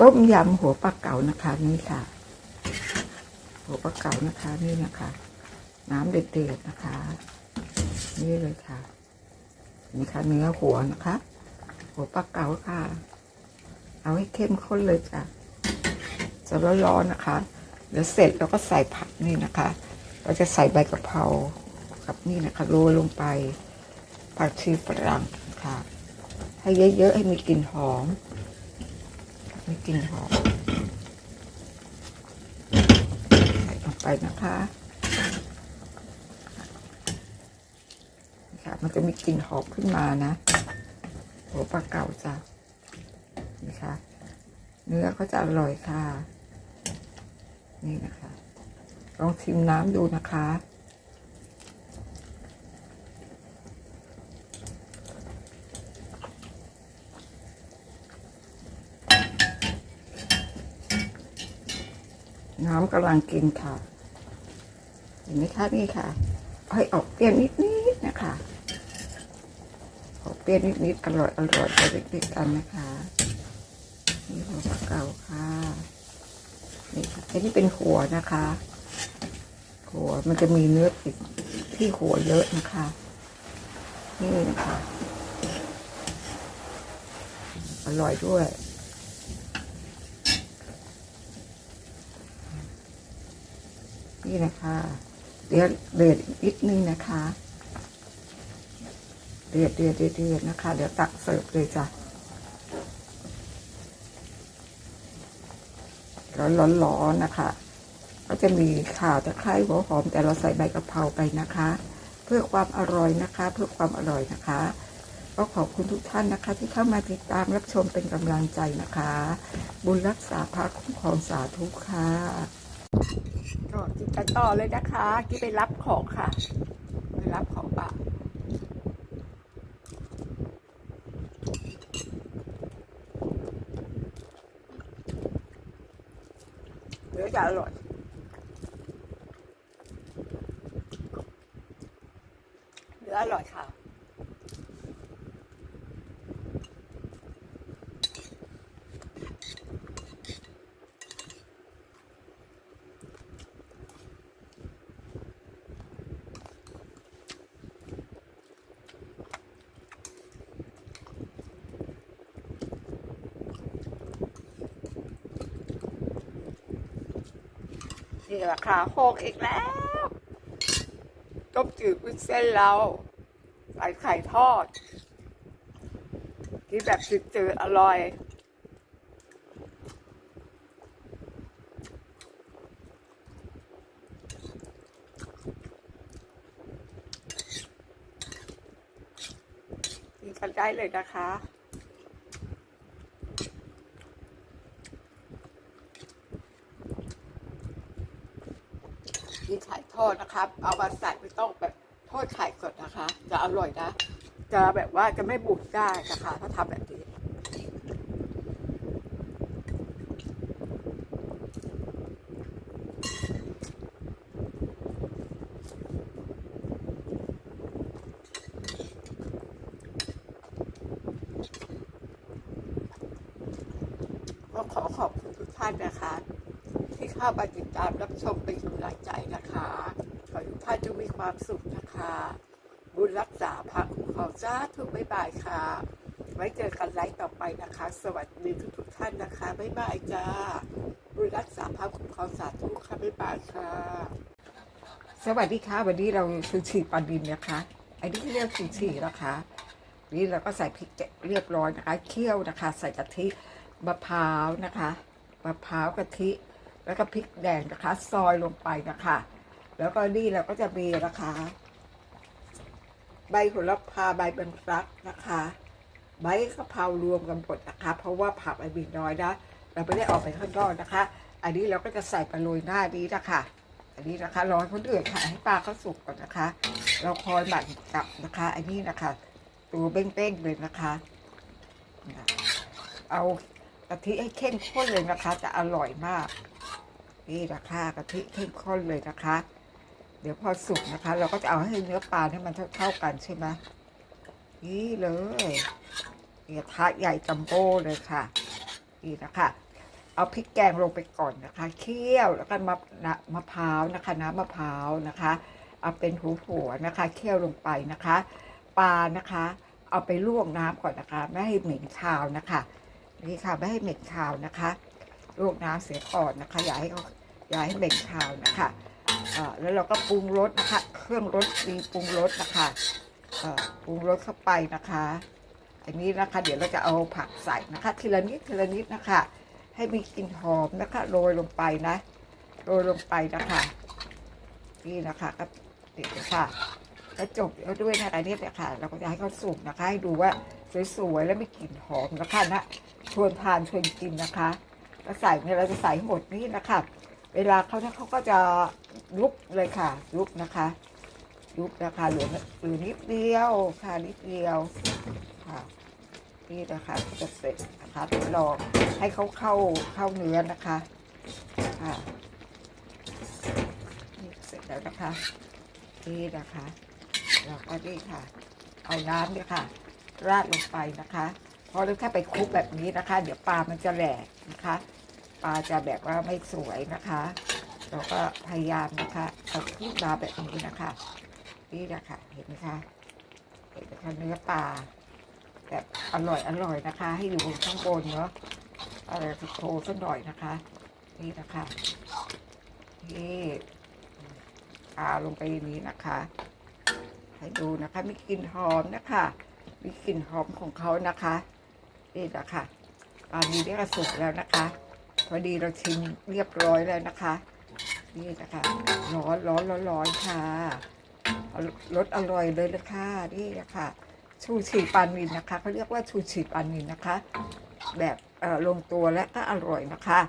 ต้มยำหัวปลาเก๋านะคะนี่ค่ะ หัวปลาเก๋านะคะนี่นะคะ น้ำเดือดๆนะคะ นี่เลยค่ะนี่ค่ะเนื้อหัวนะคะ หัวปลาเก๋าค่ะ เอาให้เข้มข้นเลยจ้ะจะร้อนๆนะคะเดี๋ยวเสร็จเราก็ใส่ผักนี่นะคะ เราจะใส่ใบกะเพรากับนี่นะคะโรยลงไปผักชีฝรั่งค่ะ ให้เยอะๆให้มีกลิ่นหอม มีกลิ่นหอมใส่ลงไปนะคะค่ะมันจะมีกลิ่นหอมขึ้นมานะหัวปลาเก่าจ้ะนี่ค่ะ เนื้อก็จะอร่อยค่ะ นี่นะคะ ลองชิมน้ำดูนะคะ น้ำกำลังกินค่ะ เห็นไหมคะนี่ค่ะให้ออกเปรี้ยวนิดๆนะคะออกเปรี้ยวนิดๆอร่อยอร่อยไปเด็กๆกันนะคะนี่หัวปลาเก่าค่ะนี่ค่ะอันนี้เป็นหัวนะคะ หัวมันจะมีเนื้อติดที่หัวเยอะนะคะ นี่นะคะ อร่อยด้วย นี่นะคะเดี๋ยวเดือดอีกนิดนึงนะคะเดือดเดือดเดือดนะคะ เดี๋ยวตักเสิร์ฟเลยจ้ะร้อนๆนะคะ ก็จะมีข่าตะไคร้หัวหอม แต่เราใส่ใบกะเพราไปนะคะ เพื่อความอร่อยนะคะ เพื่อความอร่อยนะคะ ก็ขอบคุณทุกท่านนะคะ ที่เข้ามาติดตามรับชมเป็นกำลังใจนะคะ บุญรักษาพระคุ้มครองสาธุค่ะ ก็จิตกันต่อเลยนะคะที่ไปรับของค่ะ ไปรับของป่าเดี๋ยวจะอร่อยเนื้ออร่อยค่ะ นี่ราคาโคกอีกแล้วต้มจืดวุ้นเส้นเราใส่ไข่ทอด ที่แบบจืดๆอร่อยกินกันได้เลยนะคะ มีไข่ทอดนะครับ เอามาใส่ไม่ต้องแบบทอดไข่สดนะคะ จะอร่อยนะ จะแบบว่าจะไม่บุกได้นะคะ ถ้าทำแบบนี้ก็ขอขอบคุณทุกท่านนะคะ ถ้ามาติดตามรับชมเป็นกำลังใจนะคะ ขอให้ทุกท่านจงมีความสุขนะคะ บุญรักษาพระคุ้มครองจ้าทุกบ๊ายบายค่ะ ไว้เจอกันไลฟ์ต่อไปนะคะ สวัสดีทุกทุกท่านนะคะบ๊ายบายจ้า บุญรักษาพระคุ้มครองสาธุค่ะบ๊ายบายค่ะ สวัสดีค่ะ วันนี้เราชูชีปลาดินนะคะ อันนี้เรียกชูชีนะคะนี่เราก็ใส่พริกเรียบร้อยนะคะ เคี่ยวนะคะ ใส่กะทิมะพร้าวนะคะ มะพร้าวกะทิ แล้วก็พริกแดงนะคะ ซอยลงไปนะคะ แล้วก็นี่เราก็จะมีนะคะ ใบโหระพาใบบังรักนะคะ ใบกะเพรารวมกันหมดนะคะ เพราะว่าผักมันมีน้อยนะ เราไม่ได้ออกไปข้างนอกนะคะ อันนี้เราก็จะใส่ไปโรยหน้านี้นะคะ อันนี้นะคะรอให้คนอื่นค่ะให้ปลาเขาสุกก่อนนะคะ เราคอยหมั่นกับนะคะ อันนี้นะคะ ตัวเบ้งๆเลยนะคะนะเอากะทิให้เข้มข้นเลยนะคะ จะอร่อยมาก นี่นะคะกะทิเข้มข้นเลยนะคะ เดี๋ยวพอสุกนะคะ เราก็จะเอาให้เนื้อปลาให้มันเท่าๆกันใช่ไหมนี่เลยกระทะใหญ่จัมโบ้เลยค่ะ นี่นะคะ เอาพริกแกงลงไปก่อนนะคะ เคี่ยวแล้วก็มะนะมะพร้าวนะคะ น้ำมะพร้าวนะคะ เอาเป็นหัวหัวนะคะ เคี่ยวลงไปนะคะ ปลานะคะ เอาไปลวกน้ำก่อนนะคะ ไม่ให้เหม็นคาวนะคะ นี่ค่ะ ไม่ให้เหม็นคาวนะคะ ลวกน้ำเสียก่อนนะคะ อย่าให้เขาอย่าให้เหม็นคาวนะคะแล้วเราก็ปรุงรสนะคะ เครื่องรสดีปรุงรสนะคะปรุงรสเข้าไปนะคะ อันนี้นะคะ เดี๋ยวเราจะเอาผักใส่นะคะ ทีละนิดทีละนิดนะคะ ให้มีกลิ่นหอมนะคะโรยลงไปนะโรยลงไปนะคะนี่นะคะก็ติดเลยค่ะก็จบแล้วด้วยนะคะนี่แหละค่ะ เราก็จะให้เขาสุกนะคะ ให้ดูว่าสวยๆแล้วมีกลิ่นหอมนะคะนะชวนทานชวนกินนะคะ แล้วใส่เนี่ยเราจะใส่หมดนี่นะคะ เวลาเขาเนี่ยเขาก็จะยุบเลยค่ะ ยุบนะคะ ยุบนะคะเหลือเหลือนิดเดียวค่ะนิดเดียวค่ะนี่นะคะจะเสร็จนะคะทดลองให้เขาเข้าเข้าเนื้อนะคะค่ะนี่เสร็จแล้วนะคะนี่นะคะแล้วก็นี่ค่ะ เอาน้ำเนี่ยค่ะ ราดลงไปนะคะ เราะถ้าไปคลุกแบบนี้นะคะ เดี๋ยวปลามันจะแหลกนะคะ ปลาจะแบบว่าไม่สวยนะคะ เราก็พยายามนะคะเอาขึ้นมาแบบนี้นะคะ นี่นะคะเห็นไหมคะเห็นไหมคะเนื้อปลาแบบอร่อยอร่อยนะคะ ให้อยู่ข้างบนเนาะอะไรโชว์สักหน่อยนะคะ นี่นะคะนี่อาลงไปนี้นะคะให้ดูนะคะมีกลิ่นหอมนะคะ มีกลิ่นหอมของเขานะคะ นี่นะคะตอนนี้ได้กระสุกแล้วนะคะ พอดีเราชิมเรียบร้อยแล้วนะคะ นี่นะคะร้อนร้อนร้อนร้อนค่ะรสอร่อยเลยลยค่ะนี่นะคะชูชีปานินนะคะเขาเรียกว่าชูชีปานินนะคะ แบบเอ่อลงตัวและก็อร่อยนะคะ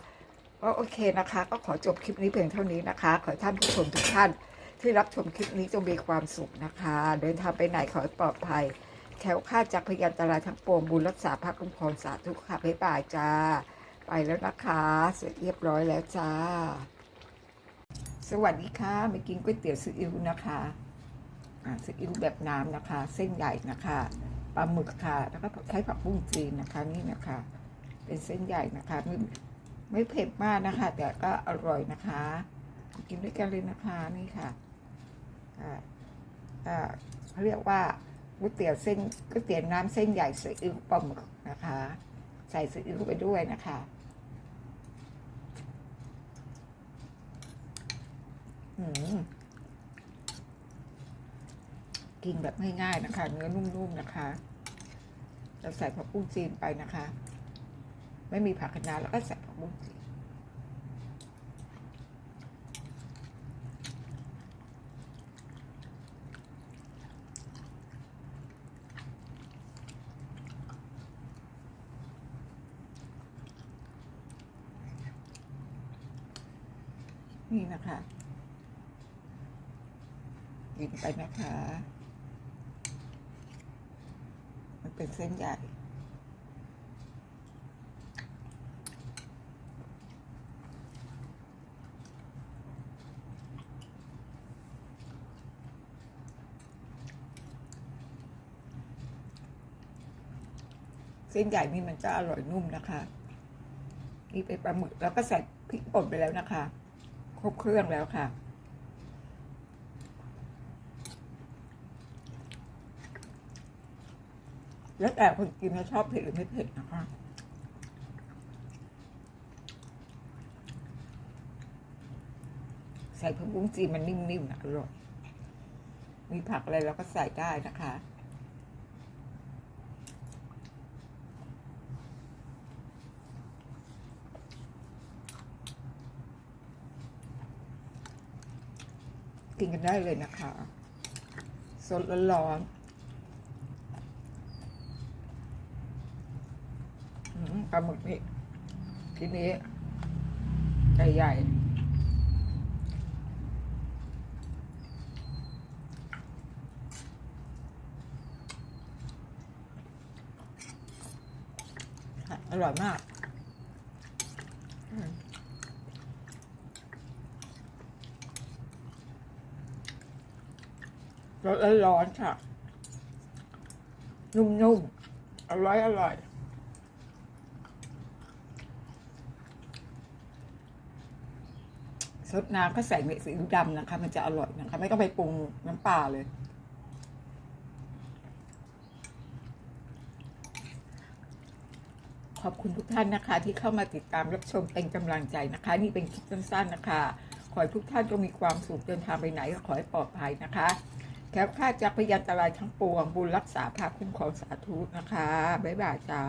ก็โอเคนะคะ ก็ขอจบคลิปนี้เพียงเท่านี้นะคะ ขอท่านผู้ชมทุกท่านที่รับชมคลิปนี้จงมีความสุขนะคะ เดินทางไปไหนขอปลอดภัย แคล้วคลาจากพยันตรายทั้งปวงบุญรักษาพระคุ้มครองสาธุค่ะบ๊ายบายจ้า ไปแล้วนะคะ เสร็จเรียบร้อยแล้วจ้า สวัสดีค่ะมากินก๋วยเตี๋ยวซีอิ๊วนะคะซีอิ๊วแบบน้ำนะคะ เส้นใหญ่นะคะปลาหมึกค่ะ แล้วก็ใช้ผักบุ้งจีนนะคะนี่นะคะ เป็นเส้นใหญ่นะคะไม่ไม่เผ็ดมากนะคะ แต่ก็อร่อยนะคะ กินด้วยกันเลยนะคะนี่ค่ะอ่าอ่าเขาเรียกว่า ก๋วยเตี๋ยวเส้นก๋วยเตี๋ยวน้ำเส้นใหญ่ซีอิ๊วปลาหมึกนะคะ ใส่ซีอิ๊วไปด้วยนะคะอืมกินแบบง่ายๆนะคะ เนื้อนุ่มๆนะคะ เราใส่ผักบุ้งจีนไปนะคะ ไม่มีผักคะน้าแล้วก็ใส่ผักบุ้งจีน นี่นะคะกินไปนะคะ มันเป็นเส้นใหญ่เส้นใหญ่นี่มันจะอร่อยนุ่มนะคะ นี่เป็นปลาหมึกแล้วก็ใส่พริกป่นไปแล้วนะคะ ครบเครื่องแล้วค่ะ แล้วแต่คนกินจะชอบเผ็ดหรือไม่เผ็ดนะคะใส่ผักบุ้งจีนมันนิ่มๆนะอร่อย มีผักอะไรเราก็ใส่ได้นะคะ กินกันได้เลยนะคะ สดร้อนๆปลาหมึกนี่ทีนี้ใหญ่ๆค่อร่อยมากอืม รสร้อนค่ะ นุ่มๆ อร่อยอร่อยซดน้ำก็ใส่เม็ดซีอิ๊วดำนะคะ มันจะอร่อยนะคะ ไม่ต้องไปปรุงน้ำปลาเลย ขอบคุณทุกท่านนะคะ ที่เข้ามาติดตามรับชมเป็นกำลังใจนะคะ นี่เป็นคลิปสั้นๆนะคะ ขอให้ทุกท่านจงมีความสุขเดินทางไปไหนก็ขอให้ปลอดภัยนะคะ แคล้วคลาดจากพยันตรายทั้งปวง บุญรักษาภาพคุ้มครองสาธุนะคะ บ๊ายบายจ้า